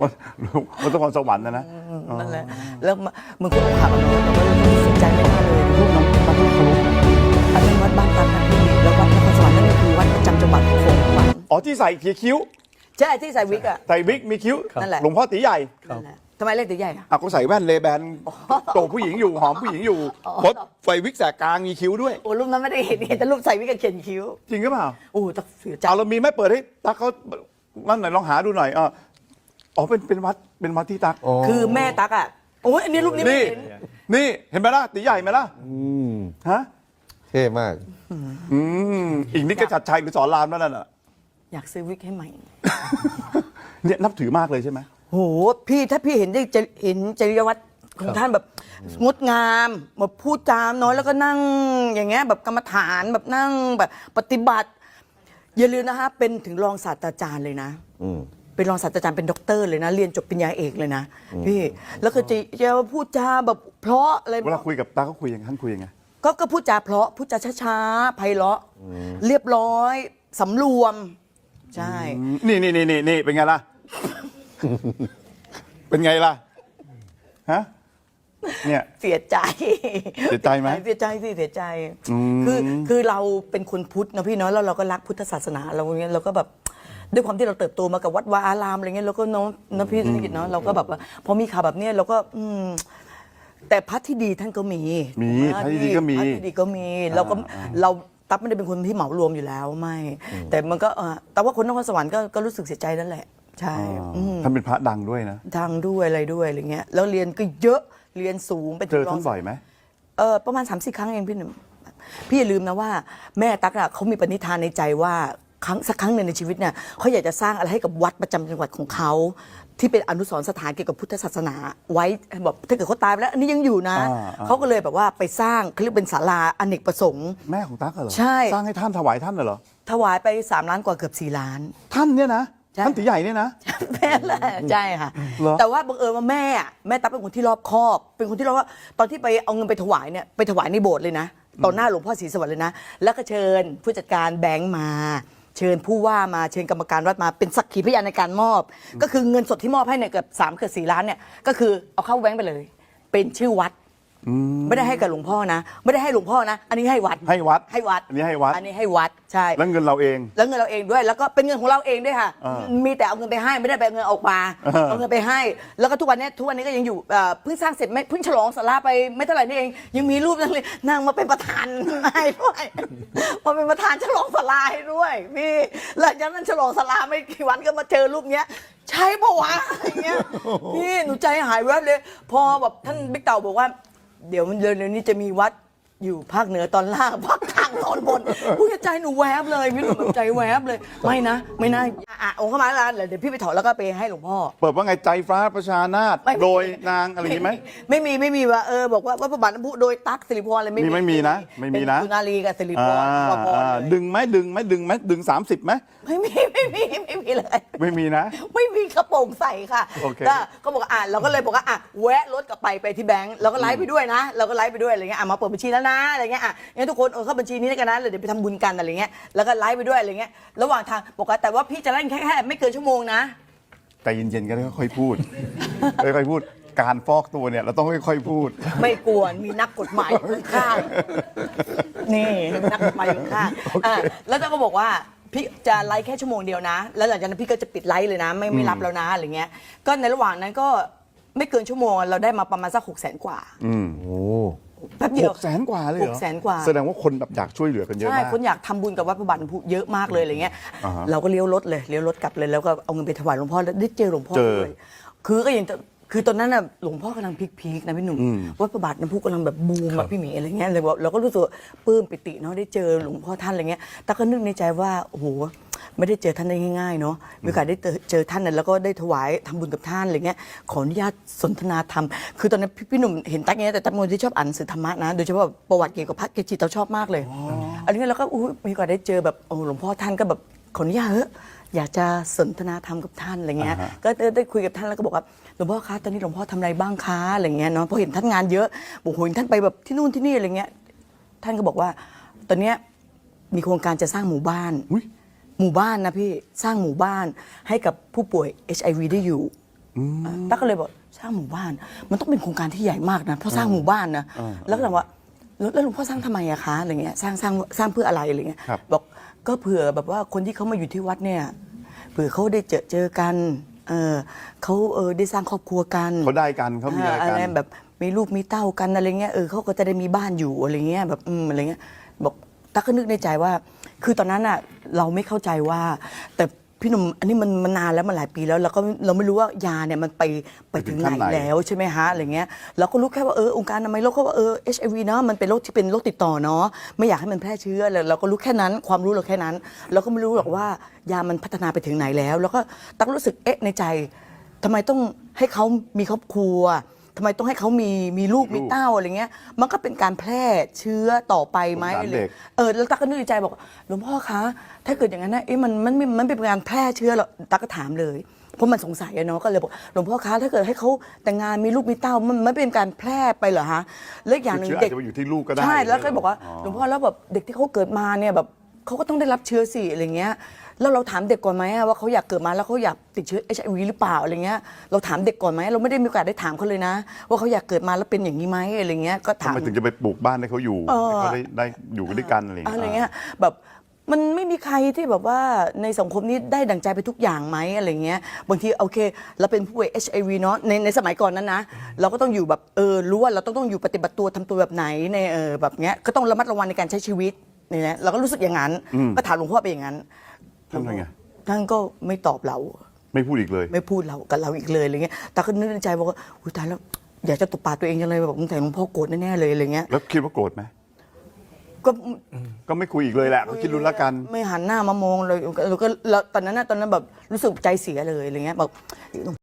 มันมันต้องความสวรรค์นะนะนั่นแหละแล้วมามึงก็อกหักอะเนาะแต่ว่าเสียใจไม่ได้เลยลูกน้องตอนที่เคารพอันนั้นวัดบ้านตันนะพี่แล้ววัดนครสวรรค์นั่นก็คือวัดประจำจังหวัดของขวัญอ๋อที่ใส่เขียคิ้วใช่ที่ใส่วิกอะใส่วิกมีคิ้วนั่นแหละหลวงพ่อตีใหญ่นั่นแหละทำไมเรียกตีใหญ่อะอะก็ใส่แว่นเลแบนโตผู้หญิงอยู่หอมผู้หญิงอยู่พดไฟวิกแสกกลางมีคิ้วด้วยโอ้รูปนั้นไม่ได้เห็นเห็นแต่รูปใส่วิกกับเขียนคิ้ว จริงหรือเปล่าโอ้ต้องเสียใจเอาเรามีไหมเปิดให้ตักเขานั่นหน่อยลองหาดูหน่อยอะ อ๋อเป็นเป็นวัดเป็นวัดที่ตักคือแม่ตักอะโอ้ยอันนี้รูปนี้ไม่นี่ เห็นนี่เห็นไหมล่ะตีใหญ่ไหมล่ะอืมฮะเท่มาก อืมอีกนิดก็ชัดชัยหรือสอนรามนั่นน่ะอยากซื้อวิกให้ใหม่ เนี่ยนับถือมากเลยใช่ไหมโหพี่ถ้าพี่เห็นได้จะเห็นจริยวัตรของท่านแบบงดงามแบบพูดจามน้อยแล้วก็นั่งอย่างเงี้ยแบบกรรมฐานแบบนั่งแบบปฏิบัติ อย่าลืมนะคะเป็นถึงรองศาสตราจารย์เลยนะอืม เป็นรองศาสตราจารย์เป็นด็อกเตอร์เลยนะ เรียนจบปริญญาเอกเลยนะพี่แล้วก็จะจะพูดจาแบบเพราะอะไรเวลาคุยกับตาเขาคุยยังไงท่านคุยยังไงก็ก็พูดจาเพราะพูดจาช้าๆไพเราะเรียบร้อยสำรวม ใช่อืมนี่นี่นี่นี่นี่เป็นไงล่ะ เป็นไงล่ะฮะเนี่ยเสียใจ เสียใจไหมเสียใจสิเสียใจอืมคือคือเราเป็นคนพุทธนะพี่เนาะแล้วเราก็รักพุทธศาสนาเราเงี้ยเราก็แบบ ด้วยความที่เราเติบโตมากับวัดวาอารามอะไรเงี้ยเราก็เน้องนะพี่ธุรกิจเนาะเราก็แบบว่าพอมีข่าวแบบเนี้ยเราก็อืมแต่พัดที่ดีท่านก็มีมีถูกไหพระที่ดีก็มีพัดที่ดีก็มีเราก็เราตั๊บไม่ได้เป็นคนที่เหมารวมอยู่แล้วไม่ แต่มันก็เออแต่ว่าคนนครสวรรค์ก็ก็รู้สึกเสียใจนั่นแหละ ใช่อืม ท่านเป็นพระดังด้วยนะ ทางด้วยอะไรด้วยอะไรเงี้ยแล้วเรียนก็เยอะเรียนสูงเป็นเจอถึงรท่านบ่อยไหม เออประมาณ3ามสี่ครั้งเองพี่หนุ่มพี่อย่าลืมนะว่า แม่ตั๊กอะเขามีปณิธานในใจว่า ครั้งสักครั้งหนึ่งในชีวิตเนี่ยเขาอยากจะสร้างอะไรให้กับวัดประจำจังหวัดของเขา ที่เป็นอนุสรณ์สถานเกี่ยวกับพุทธศาสนา ไว้แบบถ้าเกิดเขาตายไปแล้วอันนี้ยังอยู่นะอ่าอ่า เขาก็เลยแบบว่าไปสร้างเขาเรียกเป็นศาลาอเนกประสงค์ แม่ของตั๊กเหรอใช่ สร้างให้ท่านถวายท่านเหรอ ถวายไป 3 ล้านกว่าเกือบ 4 ล้าน ท่านเนี่ยนะใช่ ท่านตีใหญ่เนี่ยนะ แม่แหละใช่ค่ะ เหรอ แต่ว่าบังเอิญว่าแม่อะแม่ตั๊กเป็นคนที่รอบคอบ เป็นคนที่รอบคอบตอนที่ไปเอาเงินไปถวายเนี่ยไปถวายในโบสถ์เลยนะต่อหน้าหลวงพ่อศรีสวัสดิ์เลยนะ แล้วก็เชิญผู้จัดการแบงค์มา เชิญผู้ว่ามาเชิญกรรมการวัดมาเป็นสักขีพยานในการมอบ ก็คือเงินสดที่มอบให้เนี่ยเกือบสามเกือบสี่ล้านเนี่ยก็คือเอาเข้าแบงค์ไปเลย เป็นชื่อวัด ไม่ได้ให้กับหลวงพ่อนะ ไม่ได้ให้หลวงพ่อนะ อันนี้ให้วัดให้วัด ให้วัด อันนี้ให้วัด อันนี้ให้วัดใช่ แล้วเงินเราเอง แล้วเงินเราเองด้วย แล้วก็เป็นเงินของเราเองด้วยค่ะอ่ามีมีแต่เอาเงินไปให้ไม่ได้ไปเอาเงินออกมาอ่าเอาเงินไปให้ แล้วก็ทุกวันเนี้ยทุกวันนี้ก็ยังอยู่เอ่อเพิ่งสร้างเสร็จไม่เพิ่งฉลองสาราไปไม่เท่าไหร่นี่เอง ยังมีรูปนั่งเลยนางมาเป็นประธานให้ด้วยมาเป็นประธานฉลองสาราให้ด้วยพี่หลังจากนั้นฉลองสาราไม่กี่วันก็มาเจอรูปเนี้ยใช่ปะวะอะไรเงี้ยพี่หนูใจหายแวบเลย พอแบบท่านบิ๊กเต่าบอกว่า เดี๋ยวมันเร็วๆนี้จะมีวัดอยู่ภาคเหนือตอนล่างภาคกลางตอนบนผู้ใจหนูแวบเลยพี่หนุ่มแบบใจแวบเลย ไม่นะ ไม่น่า อะอะองค์เข้ามาแล้วเดี๋ยวพี่ไปถอดแล้วก็ไปให้หลวงพ่อ เปิดว่าไงใจฟ้าประชานาถไม่มี โดยนางอะไรอย่างงี้ไหม ไม่มีไม่มีว่าเออบอกว่าวัดพระบาทน้ำพุโดยตั๊กสิริพรอะไรไม่นี่ไม่มีนะไม่มีนะ เป็นสุนารีกับสิริพอ่ารพรอ่าเลยดึงไหมดึงไหมดึงไหมดึง 30ไหมไม่มีไม่มีไม่มีเลย ไม่มีนะ ไม่มีกระโปรงใส่ค่ะโอเค ก็ก็บอกว่าอะเราก็เลยบอกว่าอะแวะรถกลับไปไปที่แบงก์เราก็ไลฟ์ไปด้วยนะ เราก็ไลฟ์ไปด้วยอะไรเงี้ยอะมาเปิดบัญชีแล้วนะอะไรเงี้ยอะงั้นทุกคนเออเข้าบัญชีนี้แล้วกันนะเดี๋ยวไปทำบุญกันอะไรเงี้ยแล้วก็ไลฟ์ไปด้วยอะไรเงี้ยระหว่างทางบอกว่าแต่ว่าพี่จะเล่นแค่แค่ไม่เกินชั่วโมงนะ ใจเย็นๆก็ค่อยๆพูด ค่อยๆพูด การฟอกตัวเนี่ยเราต้องค่อยๆพูด ไม่กวนมีนักกฎหมายอยู่ข้างๆนี่มีนักกฎหมายอยู่ข้างๆอะแล้วเจ้าก็บอกว่าพี่จะไลฟ์แค่ชั่วโมงเดียวนะ แล้วหลังจากนั้นพี่ก็จะปิดไลฟ์เลยนะ ไม่ไม่รับแล้วนะอะไรเงี้ย ก็ในระหว่างนั้นก็ไม่เกินชั่วโมงเราได้มาประมาณสักหกแสนกว่า อืม โอ้แป๊บเดีหยวกแสนกว่าเลยเหรอหกแสนกว่า แสดงว่าคนแบบอยากช่วยเหลือกันเยอะใช่ มาก คนอยากทำบุญกับวัดพระบาทน้ำพุเยอะมากเลยอะไรเงี้ย อ่าฮะเราก็เลี้ยวรถเลยเลี้ยวรถกลับเลยแล้วก็เอาเงินไปถวายหลวงพ่อแล้วได้เจอหลวงพ่อเจอด้วยคือก็ยังจะคือตอนนั้นน่ะหลวงพ่อกำลังพีคๆนะพี่หนุ่มวัดพระบาทน้ำพุกำลังแบบบูมอะพี่หมีอะไรเงี้ยเลยบอกเราก็รู้สึกว่าปลื้มปิติเนาะได้เจอหลวงพ่อท่านอะไรเงี้ยแต่ก็นึกในใจว่าโอ้โห ไม่ได้เจอท่านได้ง่ายๆเนาะมีโอกาสได้เจอเจอท่านน่ะแล้วก็ได้ถวายทำบุญกับท่านอะไรเงี้ยขออนุญาตสนทนาธรรมคือตอนนั้นพี่พี่หนุ่มเห็นตั๊กเงี้ยแต่ตั๊กเป็นคนที่ชอบอ่านหนังสือธรรมะนะโดยเฉพาะประวัติเกี่ยวกับพระเกจิเราชอบมากเลยอันนี้เราก็อุ๊ยมีโอกาสได้เจอแบบโอ้หลวงพ่อท่านก็แบบขออนุญาตเถอะอยากจะสนทนาธรรมกับท่านอะไรเงี้ยอ่าฮะก็ได้ได้คุยกับท่านแล้วก็บอกว่าหลวงพ่อคะตอนนี้หลวงพ่อทำอะไรบ้างคะอะไรเงี้ยเนาะเพราะเห็นท่านงานเยอะบอกโหเห็นท่านไปแบบที่นู่นที่นี่อะไรเงี้ย ท่านก็บอกว่า ตอนเนี้ยมีโครงการจะสร้างหมู่บ้านอุ๊ย หมู่บ้านนะพี่สร้างหมู่บ้านให้กับผู้ป่วย HIV ได้อยู่ตั๊กก็เลยบอกสร้างหมู่บ้าน มันต้องเป็นโครงการที่ใหญ่มากนะเพราะสร้างหมู่บ้านนะแล้วก็ถามว่าแล้วแล้วหลวงพ่อสร้างทำไมอะคะอะไรเงี้ยสร้างสร้างสร้างเพื่ออะไรอะไรเงี้ยครับบอกก็เผื่อแบบว่าคนที่เขามาอยู่ที่วัดเนี่ยเผื่อเขาได้เจอเจอกันเออเขาเออได้สร้างครอบครัวกันเขาได้กันเขามีอะไรอะกันไรแบบมีลูกมีเต้ากันอะไรเงี้ยเออเขาก็จะได้มีบ้านอยู่อะไรเงี้ยแบบอืมอะไรเงี้ยบอกตั๊กก็นึกในใจว่า คือตอนนั้นอะเราไม่เข้าใจว่า แต่พี่หนุ่มอันนี้มันมันนานแล้วมันหลายปีแล้วเราก็เราไม่รู้ว่ายาเนี่ยมันไปไปถึงไหนไปถึงขั้นไหนแล้วใช่ไหมฮะอะไรเงี้ยเราก็รู้แค่ว่าเออองค์การอนามัยโลกเขาว่าเออ HIV เนาะมันเป็นโรคที่เป็นโรคติดต่อเนาะไม่อยากให้มันแพร่เชื้อเลยเราก็รู้แค่นั้นความรู้เราแค่นั้น เราก็ไม่รู้หรอกว่ายามันพัฒนาไปถึงไหนแล้ว แล้วก็ตั๊กรู้สึกเอ๊ะในใจทำไมต้องให้เขามีครอบครัว ทำไมต้องให้เขามีมีลูกมีลูกมีเต้าอะไรเงี้ย มันก็เป็นการแพร่เชื้อต่อไปไหมสงสารอะไรเด็ก เออแล้วตั๊กก็นึกในใจบอกหลวงพ่อคะถ้าเกิดอย่างนั้นนะเอ๊ะมันมันมันมันเป็นการแพร่เชื้อเหรอตั๊กก็ถามเลยเพราะมันสงสัยอะเนาะก็เลยบอกหลวงพ่อคะถ้าเกิดให้เขาแต่งงานมีลูกมีเต้ามันมันเป็นการแพร่ไปเหรอฮะแล้วอีกอย่างหนึ่งเชื้ออาเด็จกจะไปอยู่ที่ลูกก็ได้ใช่แล้วก็บอกว่า อ๋อ หลวงพ่อแล้วแบบเด็กที่เขาเกิดมาเนี่ยแบบเขาก็ต้องได้รับเชื้อสิอะไรเงี้ย แล้วเราถามเด็กก่อนไหมอะว่าเขาอยากเกิดมาแล้วเขาอยากติดเชื้อ HIV หรือเปล่าอะไรเงี้ยเราถามเด็กก่อนไหมเราไม่ได้มีโอกาสได้ถามเขาเลยนะ ว่าเขาอยากเกิดมาแล้วเป็นอย่างนี้ไหมอะไรเงี้ยก็ทำถามไมถึงจะไปปลูกบ้านให้เขาอยู่เออ ให้เขาได้ได้อยู่กันด้วยกันอะไรอย่างอะไรเงี้ย เงี้ยแบบมันไม่มีใครที่แบบว่าในสังคมนี้ได้ดั่งใจไปทุกอย่างไหมอะไรเงี้ยบางทีโอเคเราเป็นผู้ป่วย HIV เนาะในในสมัยก่อนนั้นนะเราก็ต้องอยู่แบบเออรู้ว่าเราต้องต้องอยู่ปฏิบัติตัวทำตัวแบบไหนในเออแบบเงี้ยก็ต้องระมัดระวังในการใช้ชีวิตนี่นะเราก็รู้สึกอย่างนั้นก็ถามหลวงพ่อไปอย่างนั้น ท่านว่าไง ท่านก็ไม่ตอบเรา ไม่พูดอีกเลย ไม่พูดเรากับเราอีกเลยอะไรเงี้ยแต่ก็นึกในใจบอกว่าอุ้ยตายแล้วอยากจะตบปากตัวเองจังเลยแบบมึงแต่หลวงพ่อโกรธแน่ๆเลยอะไรเงี้ยแล้วคิดว่าโกรธไหมก็ก็ไม่คุยอีกเลยแหละเขาคิดรู้แล้วกัน ไม่หันหน้ามามองเลยแล้วก็แล้วตอนนั้นน่ะตอนนั้นแบบรู้สึกใจเสียเลยอะไรเงี้ยแบบ